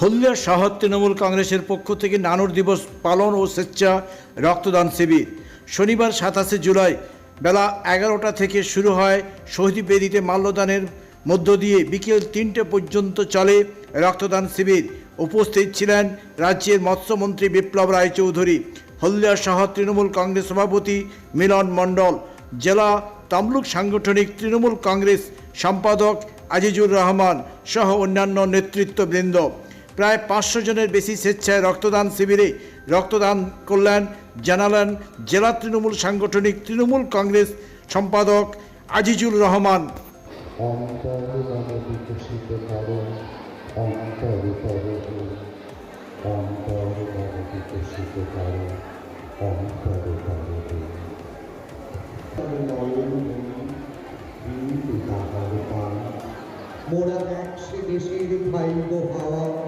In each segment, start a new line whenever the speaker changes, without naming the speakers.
হলদিয়া শহর তৃণমূল কংগ্রেসের পক্ষ থেকে নানুর দিবস পালন ও স্বেচ্ছা রক্তদান শিবির। শনিবার সাতাশে জুলাই বেলা এগারোটা থেকে শুরু হয় শহীদ বেদিতে মাল্যদানের মধ্য দিয়ে বিকেল তিনটে পর্যন্ত চলে রক্তদান শিবির। উপস্থিত ছিলেন রাজ্যের মৎস্যমন্ত্রী বিপ্লব রায়চৌধুরী, হলদিয়া শহর তৃণমূল কংগ্রেস সভাপতি মিলন মণ্ডল, জেলা তামলুক সাংগঠনিক তৃণমূল কংগ্রেস সম্পাদক আজিজুর রহমান সহ অন্যান্য নেতৃত্ববৃন্দ। প্রায় পাঁচশো জনের বেশি স্বেচ্ছায় রক্তদান শিবিরে রক্তদান করলেন জানালেন জেলা তৃণমূল সাংগঠনিক তৃণমূল কংগ্রেস সম্পাদক আজিজুল রহমান।
মনে মনে
মোরা একশে দেশের খাইব হাওয়া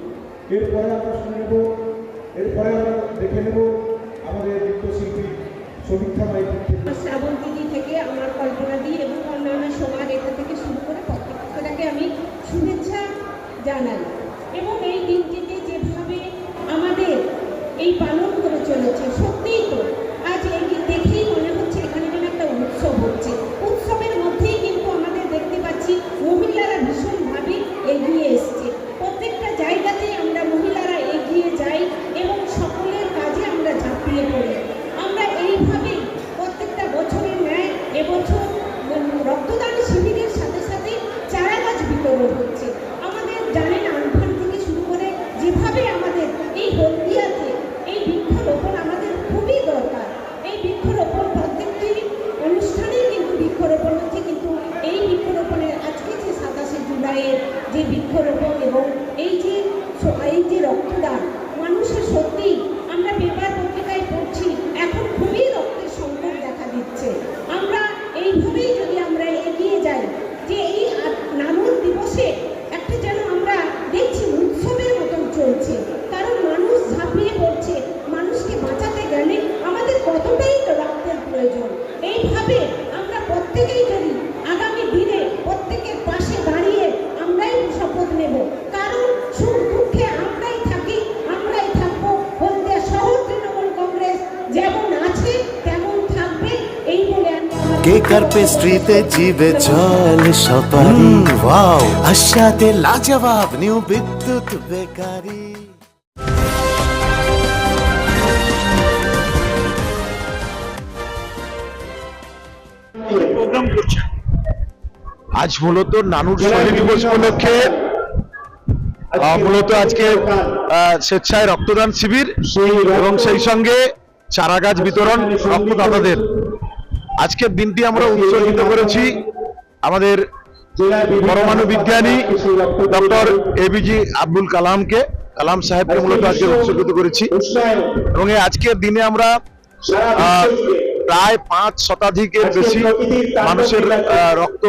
এরপরে আমরা শুনে নেব এরপরে আমরা দেখে নেব আমাদের নৃত্যশিল্পী সমীক্ষা মাইতির থেকে
আমার কল্পনা দিই এবং অন্যান্য সমাজ এটা থেকে শুরু করে প্রত্যেকটাকে আমি শুভেচ্ছা জানাই। এবং এই দিনটিতে যেভাবে আমাদের এই পালন করে চলেছে সত্যিই
কেকার পেস্ট্রিতে জিবে জল সপারি ওয়াও আশাতে লাজবাব নিউ বিদ্যুৎ বেকারি।
প্রোগ্রাম আজ মূলত নানুর শহীদ দিবস উপলক্ষে মূলত আজকে আহ, স্বেচ্ছায় রক্তদান শিবির এবং সেই সঙ্গে চারা গাছ বিতরণ রক্তদাতাদের। আজকের দিনটি আমরা উৎসর্গিত করেছি আমাদের পরমাণু বিজ্ঞানী ডক্টর এবিজি আব্দুল কালামকে, কালাম সাহেবকে মূলত আজকে উৎসর্গিত করেছি। এবং আজকের দিনে আমরা প্রায় পাঁচ শতাধিকের বেশি মানুষের রক্ত,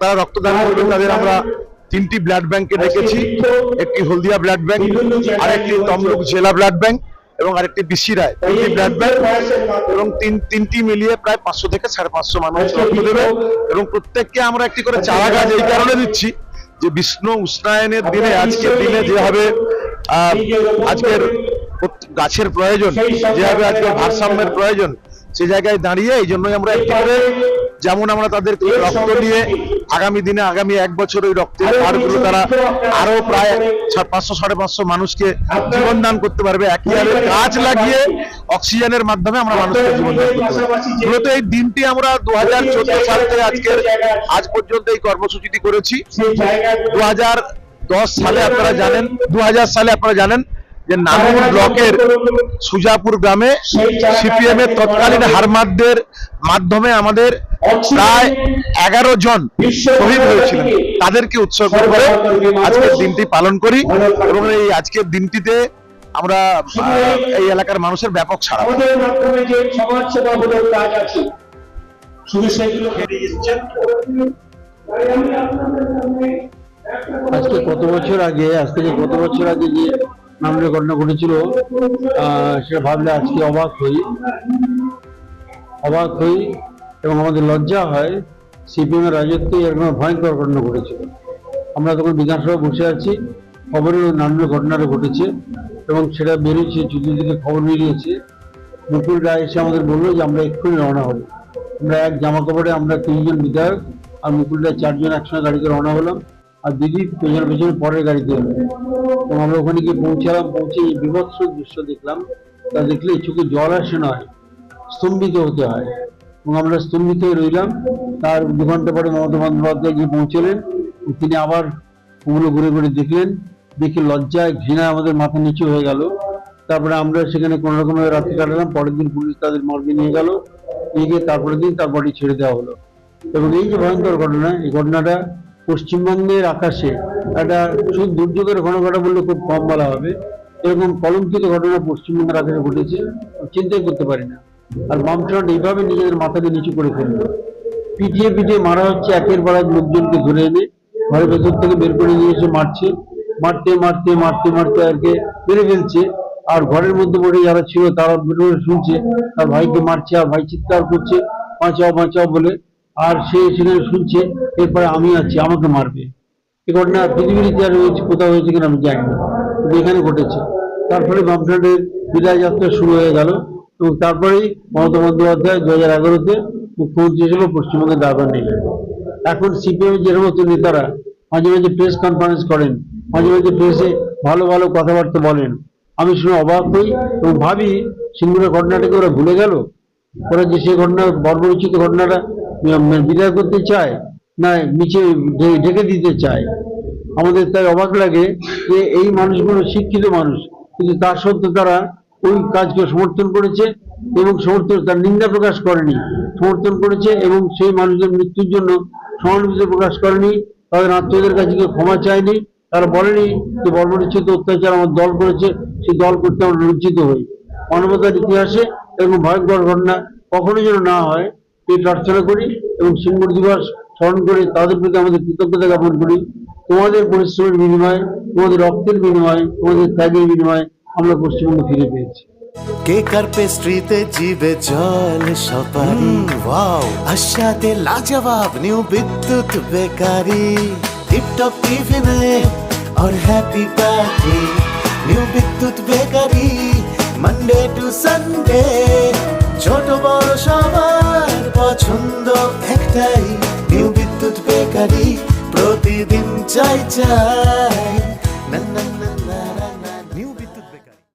তারা রক্তদান করবে, তাদের আমরা তিনটি ব্লাড ব্যাংকে ডেকেছি। একটি হলদিয়া ব্লাড ব্যাংক আর একটি তমলুক জেলা ব্লাড ব্যাংক। এবং আরেকটি বিসি রায় তিনটি ব্লাড ব্যাংক এবং তিন তিনটি মিলিয়ে প্রায় পাঁচশো থেকে সাড়ে পাঁচশো মানুষ রক্ত দেবে। এবং প্রত্যেককে আমরা একটি করে চারা গাছ এই কারণে দিচ্ছি যে বিষ্ণু উষ্ণায়নের দিনে আজকের দিনে যেভাবে আহ, আজকের গাছের প্রয়োজন যেভাবে আজকের ভারসাম্যের প্রয়োজন সে জায়গায় দাঁড়িয়ে এই জন্যই আমরা করে যেমন আমরা তাদের রক্ত নিয়ে আগামী দিনে আগামী এক বছর ওই রক্তের হারগুলো তারা আরও প্রায় পাঁচশো সাড়ে পাঁচশো মানুষকে জীবন দান করতে পারবে। একই হারে গাছ লাগিয়ে অক্সিজেনের মাধ্যমে আমরা মানুষকে জীবন দান করতে পারব। মূলত এই দিনটি আমরা দু হাজার চোদ্দ সাল থেকে আজকের আজ পর্যন্ত এই কর্মসূচিটি করেছি। দু হাজার দশ সালে আপনারা জানেন দু হাজার সালে আপনারা জানেন যে নানুর ব্লকের সুজাপুর গ্রামে সিপিএম এর তৎকালীন হারমাদদের মাধ্যমে আমাদের প্রায় এগারো জন শহীদ হয়েছিলেন। তাদেরকে উৎসর্গ করে আজকের দিনটি পালন করি এবং এই আজকের দিনটিতে আমরা এই এলাকার মানুষের ব্যাপক পাই।
আমাদের মাধ্যমে যে সমাজ সেবামূলক কাজ আছে শুধু সেগুলো
আজকে কত বছর আগে আজ থেকে কত বছর আগে যে নামটা ঘটনা ঘটেছিল। সেটা ভাবলে আজকে অবাক হই। অবাক হই এবং আমাদের লজ্জা হয় সিপিএম এর রাজত্বে এরকম ভয়ঙ্কর ঘটনা ঘটেছিল আমরা তখন বিধানসভায় বসে আছি খবরে নানান ঘটনাটা ঘটেছে এবং সেটা বেরিয়েছে চতুর্দিকে খবর বেরিয়েছে। মুকুল রায় এসে আমাদের বলল যে, আমরা এক্ষুনি রওনা হব। আমরা এক জামা কাপড়ে আমরা তিনজন বিধায়ক আর মুকুল রায় চারজন একসঙ্গে গাড়িতে রওনা হলাম। আর দিদি পেছনে পেছনে পরের গাড়িতে এলো এবং আমরা ওখানে গিয়ে পৌঁছালাম, পৌঁছে বিভৎস দৃশ্য দেখলাম। তা দেখলে চোখে জল আসে নয় স্তম্ভিত হতে হয়। এবং আমরা স্তম্ভিত রইলাম। তার দু ঘণ্টা পরে মমতা বন্দ্যোপাধ্যায় গিয়ে পৌঁছলেন। তিনি আবার ওগুলো ঘুরে ঘুরে দেখলেন। দেখে লজ্জায় ঘৃণা আমাদের মাথা নিচু হয়ে গেল। তারপরে আমরা সেখানে কোনো রকমের রাত্রি কাটালাম। পরের দিন পুলিশ তাদের মর্গে নিয়ে গেল। নিয়ে গিয়ে তারপরের দিন তার বডি ছেড়ে দেওয়া হলো। এবং এই যে ভয়ঙ্কর ঘটনা, এই ঘটনাটা পশ্চিমবঙ্গের আকাশে একটা শুধু দুর্যোগের ঘটনা বললে খুব কম বলা হবে। এরকম কলঙ্কিত ঘটনা পশ্চিমবঙ্গের আকাশে ঘটেছে চিন্তাই করতে পারি না। আর বামফ্রন্ট এইভাবে নিজেদের মাথাকে নিচু করে ফেলল পিটিয়ে পিটিয়ে মারা হচ্ছে একের পর এক লোকজনকে ধরে এনে ঘরের ভেতর থেকে বের করে নিয়ে এসে মারছে। মারতে মারতে মারতে মারতে আরকে মেরে ফেলছে। আর ঘরের মধ্যে পড়ে যারা ছিল তারা শুনছে তার ভাইকে মারছে, আর ভাই চিৎকার করছে, বাঁচাও বাঁচাও বলে আর সে সেখানে শুনছে, এরপরে আমি আছি, আমাকে মারবে। এই ঘটনা পৃথিবীর ইতিহাসে হয়েছে, কোথাও হয়েছে কিনা আমি জানি কিন্তু এখানে ঘটেছে। তারপরে বামফ্রন্টের বিদায় যাত্রা শুরু হয়ে গেল এবং তারপরেই মমতা বন্দ্যোপাধ্যায় দু হাজার এগারোতে মুখ্যমন্ত্রী হিসেবে পশ্চিমবঙ্গের দায়ভার নিলেন। এখন সিপিএম যে সমস্ত নেতারা মাঝে মাঝে প্রেস কনফারেন্স করেন, মাঝে মাঝে প্রেসে ভালো ভালো কথাবার্তা বলেন, আমি শুনে অবাক হই এবং ভাবি, সিঙ্গুরের ঘটনাটাকে ওরা ভুলে গেল? ওরা যে সেই ঘটনা, বর্বরচিত ঘটনাটা বিদায় করতে চায় না, নিচে ঢেকে দিতে চায় আমাদের তাই অবাক লাগে যে এই মানুষগুলো শিক্ষিত মানুষ, কিন্তু তার সত্ত্বেও তারা ওই কাজকে সমর্থন করেছে এবং সমর্থন, তার নিন্দা প্রকাশ করেনি। সমর্থন করেছে এবং সেই মানুষদের মৃত্যুর জন্য সহানুভূতি প্রকাশ করেনি, তাদের আত্মীয়দের কাছে কেউ ক্ষমা চায়নি, তারা বলেনি যে বর্বরিচিত অত্যাচার আমার দল করেছে, সেই দল করতে আমরা লজ্জিত হই। মানবতার ইতিহাসে এরকম ভয়ঙ্কর ঘটনা কখনো যেন না হয়। এই প্রার্থনা করি এবং সিঙ্গুর দিবস স্মরণ করে তাদের প্রতি আমাদের কৃতজ্ঞতা জ্ঞাপন করি তোমাদের পরিশ্রমের বিনিময়ে তোমাদের রক্তের বিনিময়ে তোমাদের ত্যাগের বিনিময়ে আমরা পশ্চিমবঙ্গ ফিরে পেয়েছি
কেক আর পেস্ট্রিতে জিবে জল সপারি ওয়াও আশাতে লাজবাব নিউ বিদ্যুৎ বেকারি টিপটপ টিফিনে और happy party new Bidyut bakery Monday to Sunday ছোট বড় সবার পছন্দ একটাই নিউ বিদ্যুৎ বেকারি প্রতিদিন চাই চাই।